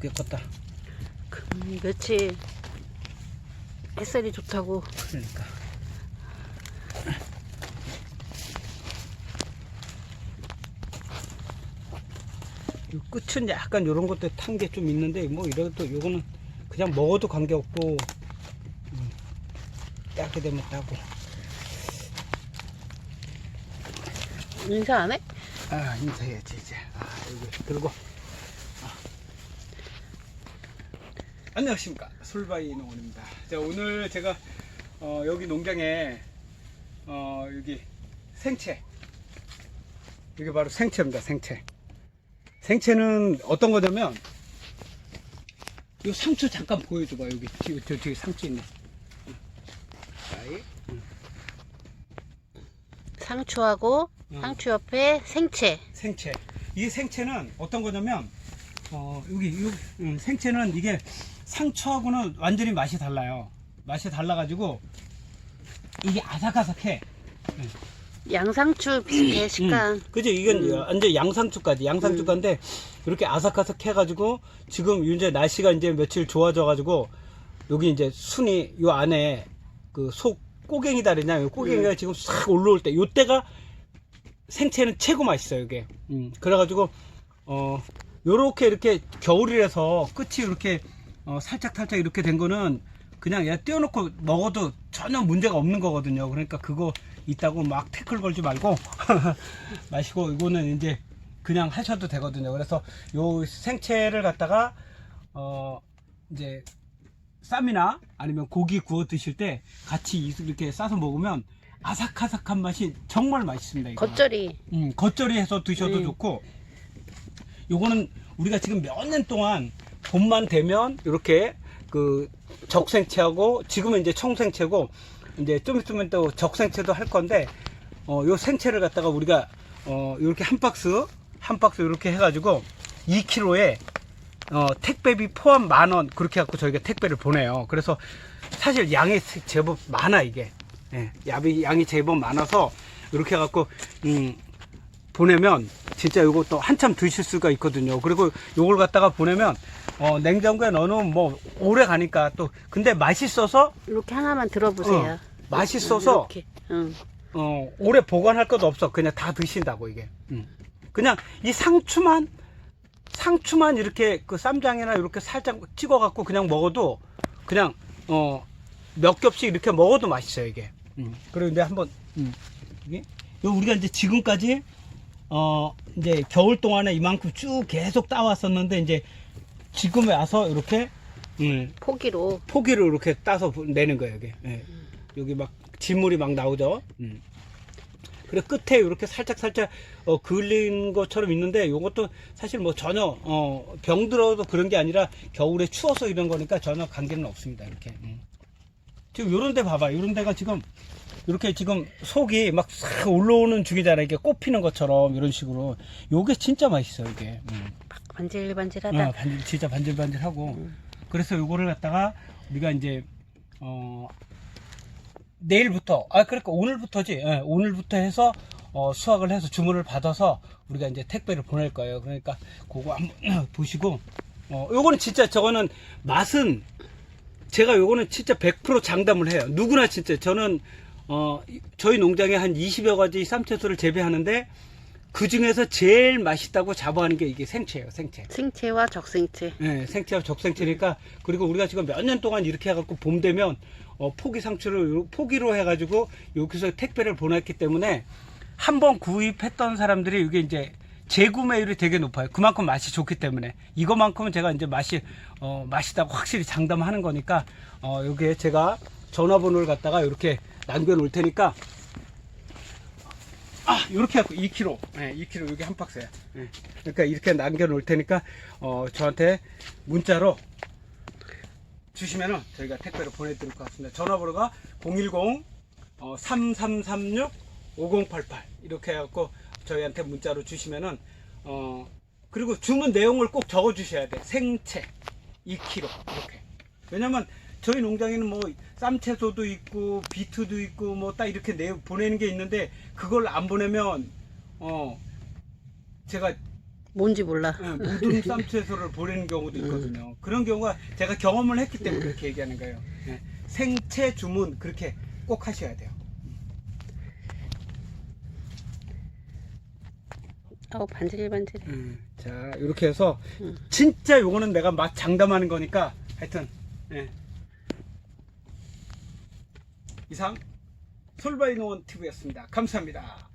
아 이쁘게 컸다. 음, 며칠 햇살이 좋다고 그러니까. 이 끝은 약간 요런 것도 탄 게 좀 있는데 뭐 이래도 요거는 그냥 먹어도 관계없고 음, 따게 되면 따고 인사 안 해? 아 인사해야지 이제 아 여기 들고 아. 안녕하십니까. 솔바이 농원입니다. 자 오늘 제가 어, 여기 농장에 어, 여기 생채. 이게 바로 생채입니다 생채. 생채는 어떤 거냐면 이 상추 잠깐 보여줘봐. 여기 뒤, 저 뒤에 상추 있네. 상추하고 음. 상추 옆에 생채. 생채. 이 생채는 어떤 거냐면 어, 여기, 여기 음, 생채는 이게 상추하고는 완전히 맛이 달라요. 맛이 달라가지고 이게 아삭아삭해. 양상추 비슷해 식감 음. 그지? 이건 완전 양상추까지 양상추가인데 이렇게 아삭아삭 해가지고 지금 이제 날씨가 이제 며칠 좋아져가지고 여기 이제 순이 요 안에 그 속 꼬갱이 다리냐 요 꼬갱이가 지금 싹 올라올 때 요때가 생채는 최고 맛있어요 이게 음, 그래가지고 어 요렇게 이렇게 겨울이라서 끝이 이렇게 어, 살짝 살짝 이렇게 된 거는 그냥 얘 띄워놓고 먹어도 전혀 문제가 없는 거거든요 그러니까 그거 있다고 막 태클 걸지 말고 마시고 이거는 이제 그냥 하셔도 되거든요 그래서 요 생채를 갖다가 어 이제 쌈이나 아니면 고기 구워 드실 때 같이 이렇게 싸서 먹으면 아삭아삭한 맛이 정말 맛있습니다 이거. 겉절이 음, 겉절이 해서 드셔도 음. 좋고 요거는 우리가 지금 몇 년 동안 봄만 되면 이렇게 그 적생채하고 지금은 이제 청생채고 이제 좀 있으면 또 적생채도 할 건데 어, 요 생채를 갖다가 우리가 어, 이렇게 한 박스 한 박스 이렇게 해가지고 2kg에 어, 택배비 포함 만 원 그렇게 갖고 저희가 택배를 보내요. 그래서 사실 양이 제법 많아 이게. 예, 양이, 제법 많아서 이렇게 해갖고 음, 보내면 진짜 또 한참 드실 수가 있거든요. 그리고 요걸 갖다가 보내면 어, 냉장고에 넣어놓으면 뭐 오래 가니까 또 근데 맛있어서 이렇게 하나만 들어보세요 어, 맛있어서 이렇게 응. 어, 오래 보관할 것도 없어. 그냥 다 드신다고, 이게. 음. 그냥 이 상추만, 상추만 이렇게 그 쌈장이나 이렇게 살짝 찍어 갖고 그냥 먹어도 그냥, 어, 몇 겹씩 이렇게 먹어도 맛있어요, 이게. 음. 그리고 이제 한번, 음. 이게, 요 우리가 이제 지금까지, 어, 이제 겨울 동안에 이만큼 쭉 계속 따왔었는데, 이제 지금에 와서 이렇게, 음, 포기로 포기를 이렇게 따서 내는 거예요, 여기. 예. 여기 막 진물이 막 나오죠. 음. 그래 끝에 이렇게 살짝 살짝 어, 그을린 것처럼 있는데 이것도 사실 뭐 전혀 어, 병들어도 그런 게 아니라 겨울에 추워서 이런 거니까 전혀 관계는 없습니다. 이렇게. 음. 지금 요런 데 봐봐. 요런 데가 지금 이렇게 지금 속이 막 싹 올라오는 중이잖아요. 이게 꽃 피는 것처럼 이런 식으로. 요게 진짜 맛있어요, 이게. 음. 반질반질하다 아, 반질, 진짜 반질반질하고 그래서 요거를 갖다가 우리가 이제 어 내일부터 아 그러니까 오늘부터지 예, 오늘부터 해서 어, 수확을 해서 주문을 받아서 우리가 이제 택배를 보낼 거예요 그러니까 그거 한번 보시고 어 요거는 진짜 저거는 맛은 제가 요거는 진짜 100% 장담을 해요. 누구나 진짜 저는 어 저희 농장에 한 20여 가지 쌈채소를 재배하는데 그 중에서 제일 맛있다고 자부하는 게 이게 생채예요 생채. 생채와 적생채. 네, 생채와 적생채니까 그리고 우리가 지금 몇 년 동안 이렇게 해갖고 봄 되면 어, 포기 상추를 요- 포기로 해가지고 여기서 택배를 보냈기 때문에 한 번 구입했던 사람들이 이게 이제 재구매율이 되게 높아요. 그만큼 맛이 좋기 때문에 이거만큼은 제가 이제 맛이 어, 맛있다고 확실히 장담하는 거니까 어, 여기에 제가 전화번호를 갖다가 이렇게 남겨 놓을 테니까 아, 이렇게 해갖고 2kg. 네, 2kg 여기 한 박스야. 네. 그러니까 이렇게 남겨 놓을 테니까 어, 저한테 문자로 주시면은 저희가 택배로 보내드릴 것 같습니다. 전화번호가 010 어, 3336 5088 이렇게 해갖고 저희한테 문자로 주시면은 어 그리고 주문 내용을 꼭 적어 주셔야 돼. 생채 2kg 이렇게. 왜냐면 저희 농장에는 뭐 쌈채소도 있고 비트도 있고 뭐 딱 이렇게 내 보내는 게 있는데 그걸 안 보내면 어 제가 뭔지 몰라. 예, 묻은 쌈채소를 보내는 경우도 있거든요. 그런 경우가 제가 경험을 했기 때문에 그렇게 얘기하는 거예요. 예, 생채 주문 그렇게 꼭 하셔야 돼요. 아우 반질반질. 음, 자 이렇게 해서 음. 진짜 요거는 내가 맛 장담하는 거니까 하여튼 예. 이상 솔바이노원 TV였습니다. 감사합니다.